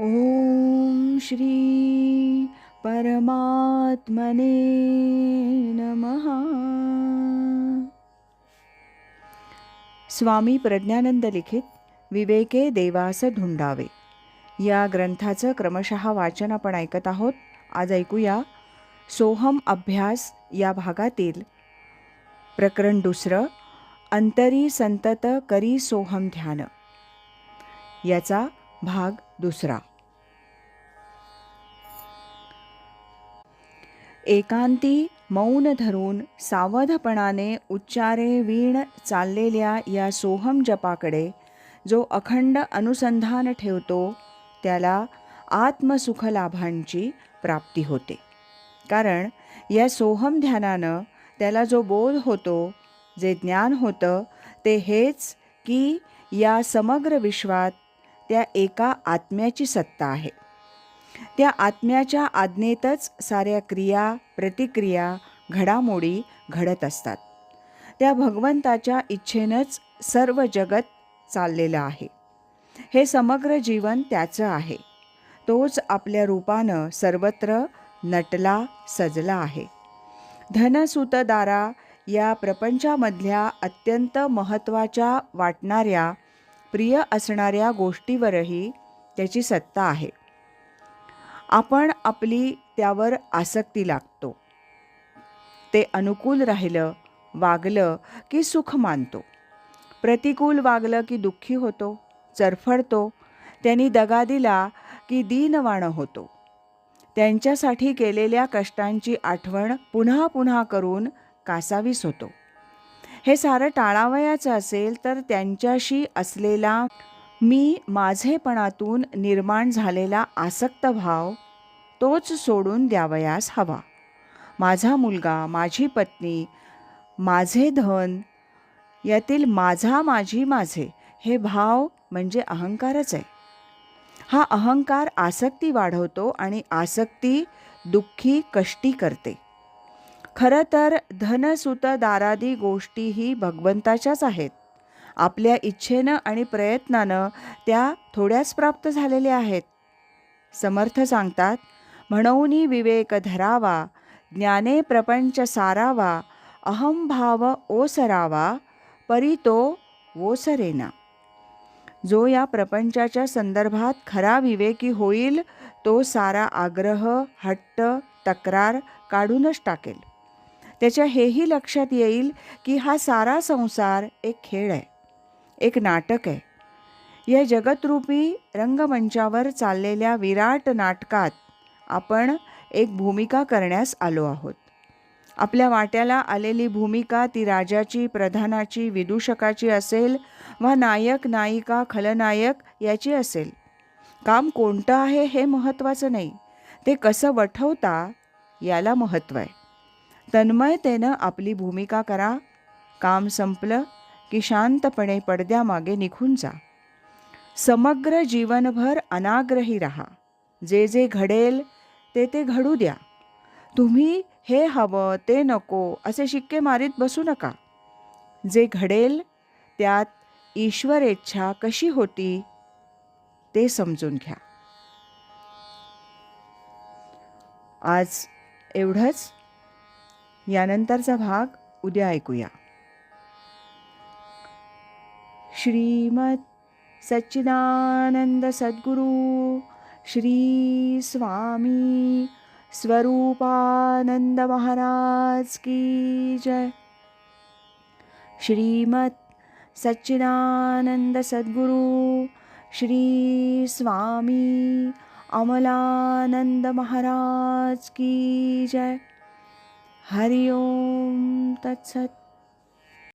ॐ श्री परमात्मने नमः। स्वामी प्रज्ञानंद लिखित विवेके देवास धुंडावे। या ग्रंथाचं क्रमशः वाचन आपण ऐकत आहोत. आज ऐकूया सोहम अभ्यास या भागातील प्रकरण दुसरं अंतरी संतत करी सोहम ध्यान. याचा भाग दुसरा. एकांती मौन धरून सावधपणाने उच्चारे वीण चाललेल्या या सोहम जपाकडे जो अखंड अनुसंधान ठेवतो त्याला आत्मसुखलाभांची प्राप्ती होते. कारण या सोहम ध्यानानं त्याला जो बोध होतो जे ज्ञान होतं ते हेच की या समग्र विश्वात त्या एका आत्म्याची सत्ता आहे. त्या आत्म्याच्या आज्ञेतच साऱ्या क्रिया प्रतिक्रिया घडामोडी घडत असतात. त्या भगवंताच्या इच्छेनंच सर्व जगत चाललेलं आहे. हे समग्र जीवन त्याचं आहे. तोच आपल्या रूपानं सर्वत्र नटला सजला आहे. धनसुतदारा या प्रपंचामधल्या अत्यंत महत्त्वाच्या वाटणाऱ्या प्रिय असणाऱ्या गोष्टीवरही त्याची सत्ता आहे. आपण आपली त्यावर आसक्ती लागतो. ते अनुकूल राहिलं वागलं की सुख मानतो. प्रतिकूल वागलं की दुःखी होतो चरफडतो. त्यांनी दगा दिला की दीनवाणं होतो. त्यांच्यासाठी केलेल्या कष्टांची आठवण पुन्हा पुन्हा करून कासावीस होतो. हे सारं टाळावयाचं असेल तर त्यांच्याशी असलेला मी माझेपणातून निर्माण झालेला आसक्त भाव तोच सोडून द्यावयास हवा. माझा मुलगा माझी पत्नी माझे धन यातील माझा माझी माझे हे भाव म्हणजे अहंकारच आहे. हा अहंकार आसक्ती वाढवतो आणि आसक्ती दुःखी कष्टी करते. खरं तर धनसुतदारादी गोष्टीही भगवंताच्याच आहेत. आपल्या इच्छेनं आणि प्रयत्नानं त्या थोड्याच प्राप्त झालेल्या आहेत. समर्थ सांगतात म्हणून विवेक धरावा ज्ञाने प्रपंच सारावा अहंभाव ओसरावा परी तो ओसरेना. जो या प्रपंचाच्या संदर्भात खरा विवेकी होईल तो सारा आग्रह हट्ट तक्रार काढूनच टाकेल. त्याच्या हेही लक्षात येईल की हा सारा संसार एक खेळ आहे एक नाटक आहे. या जगतरूपी रंगमंचावर चाललेल्या विराट नाटकात आपण एक भूमिका करण्यास आलो आहोत. आपल्या वाट्याला आलेली भूमिका ती राजाची प्रधानाची विदूषकाची असेल वा नायक नायिका खलनायक याची असेल. काम कोणतं आहे हे महत्त्वाचं नाही. ते कसं वठवता याला महत्त्व आहे. तन्मयतेनं आपली भूमिका करा. काम संपलं की शांतपणे पडद्यामागे निघून जा. समग्र जीवनभर अनाग्रही राहा. जे जे घडेल ते ते घडू द्या. तुम्ही हे हवं ते नको असे शिक्के मारीत बसू नका. जे घडेल त्यात ईश्वरेच्छा कशी होती ते समजून घ्या. आज एवढंच. यानंतरचा भाग उद्या ऐकूया. श्रीमद सच्चिदानंद सद्गुरू श्री स्वामी स्वरूपानंद महाराज की जय. श्रीमद सच्चिदानंद सद्गुरू श्री स्वामी अमलानंद महाराज की जय. हरि ओम तत्सत